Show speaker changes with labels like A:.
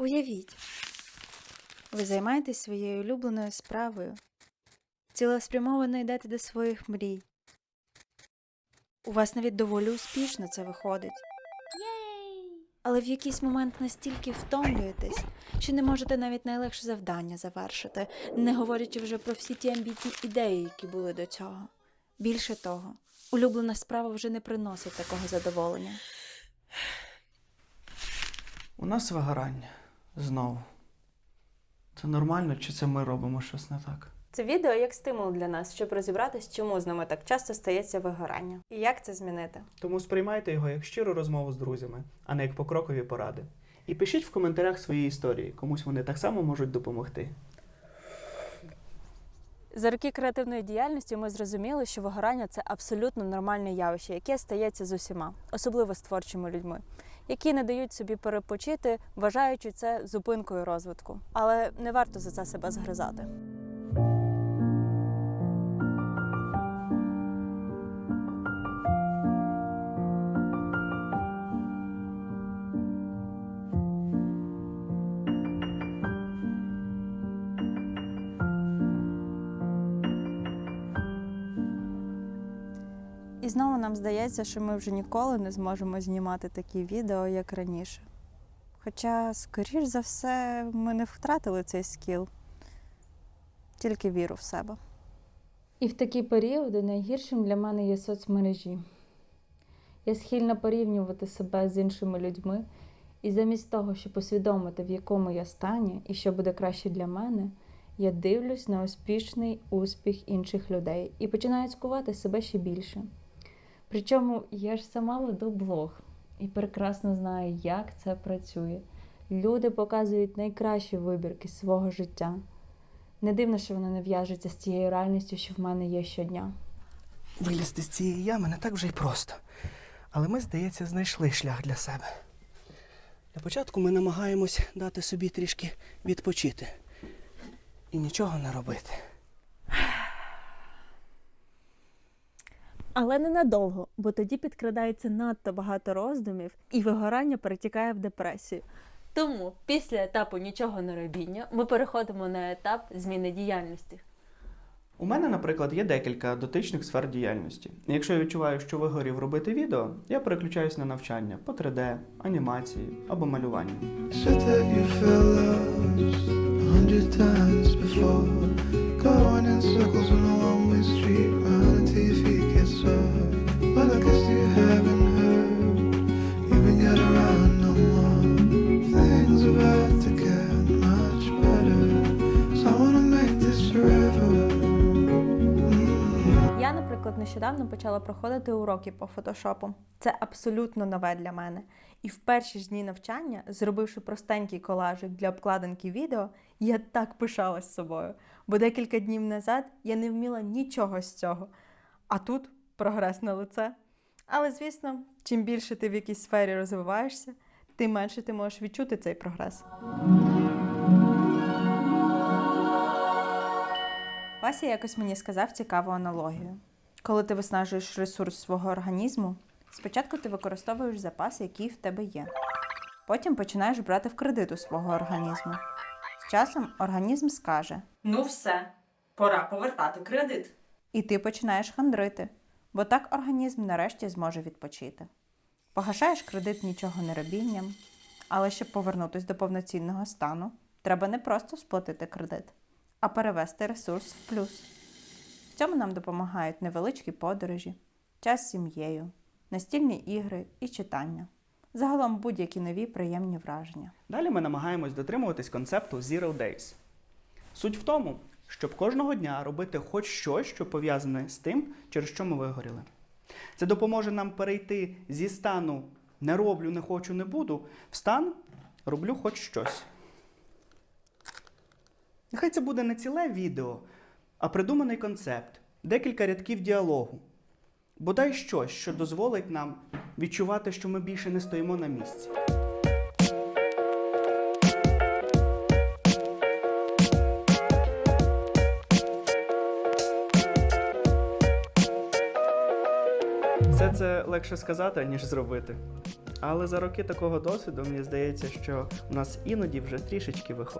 A: Уявіть, ви займаєтесь своєю улюбленою справою, цілеспрямовано йдете до своїх мрій. У вас навіть доволі успішно це виходить. Але в якийсь момент настільки втомлюєтесь, що не можете навіть найлегше завдання завершити, не говорячи вже про всі ті амбітні ідеї, які були до цього. Більше того, улюблена справа вже не приносить такого задоволення.
B: У нас вигорання. Знову. Це нормально, чи це ми робимо щось не так?
C: Це відео як стимул для нас, щоб розібратись, чому з нами так часто стається вигорання і як це змінити.
B: Тому сприймайте його як щиру розмову з друзями, а не як покрокові поради. І пишіть в коментарях свої історії, комусь вони так само можуть допомогти.
C: За роки креативної діяльності ми зрозуміли, що вигорання це абсолютно нормальне явище, яке стається з усіма, особливо з творчими людьми, які не дають собі перепочити, вважаючи це зупинкою розвитку. Але не варто за це себе згризати. Знову нам здається, що ми вже ніколи не зможемо знімати такі відео, як раніше. Хоча, скоріш за все, ми не втратили цей скіл, тільки віру в себе.
D: І в такі періоди найгіршим для мене є соцмережі. Я схильна порівнювати себе з іншими людьми, і замість того, щоб усвідомити, в якому я стані і що буде краще для мене, я дивлюсь на успішний успіх інших людей і починаю цькувати себе ще більше. Причому я ж сама веду блог і прекрасно знаю, як це працює. Люди показують найкращі вибірки свого життя. Не дивно, що воно не в'яжеться з цією реальністю, що в мене є щодня.
E: Вилізти з цієї ями не так вже й просто. Але ми, здається, знайшли шлях для себе. Для початку ми намагаємось дати собі трішки відпочити і нічого не робити.
C: Але ненадовго, бо тоді підкрадається надто багато роздумів, і вигорання перетікає в депресію. Тому після етапу нічого не робіння ми переходимо на етап зміни діяльності.
B: У мене, наприклад, є декілька дотичних сфер діяльності. Якщо я відчуваю, що вигорів робити відео, я переключаюсь на навчання по 3D, анімації або малювання.
C: Нещодавно почала проходити уроки по фотошопу. Це абсолютно нове для мене. І в перші ж дні навчання, зробивши простенький колажик для обкладинки відео, я так пишалась собою. Бо декілька днів назад я не вміла нічого з цього. А тут прогрес на лице. Але, звісно, чим більше ти в якійсь сфері розвиваєшся, тим менше ти можеш відчути цей прогрес. Вася якось мені сказав цікаву аналогію. Коли ти виснажуєш ресурс свого організму, спочатку ти використовуєш запас, який в тебе є. Потім починаєш брати в кредит у свого організму. З часом організм скаже: Ну все, пора повертати кредит. І ти починаєш хандрити, бо так організм нарешті зможе відпочити. Погашаєш кредит нічого не робінням, але щоб повернутися до повноцінного стану, треба не просто сплатити кредит, а перевести ресурс в плюс. Цьому нам допомагають невеличкі подорожі, час з сім'єю, настільні ігри і читання. Загалом будь-які нові приємні враження.
B: Далі ми намагаємось дотримуватись концепту Zero Days. Суть в тому, щоб кожного дня робити хоч щось, що пов'язане з тим, через що ми вигоріли. Це допоможе нам перейти зі стану не роблю, не хочу, не буду в стан роблю хоч щось. Нехай це буде не ціле відео, а придуманий концепт, декілька рядків діалогу. Бодай щось, що дозволить нам відчувати, що ми більше не стоїмо на місці. Все це легше сказати, ніж зробити. Але за роки такого досвіду мені здається, що у нас іноді вже трішечки вихо-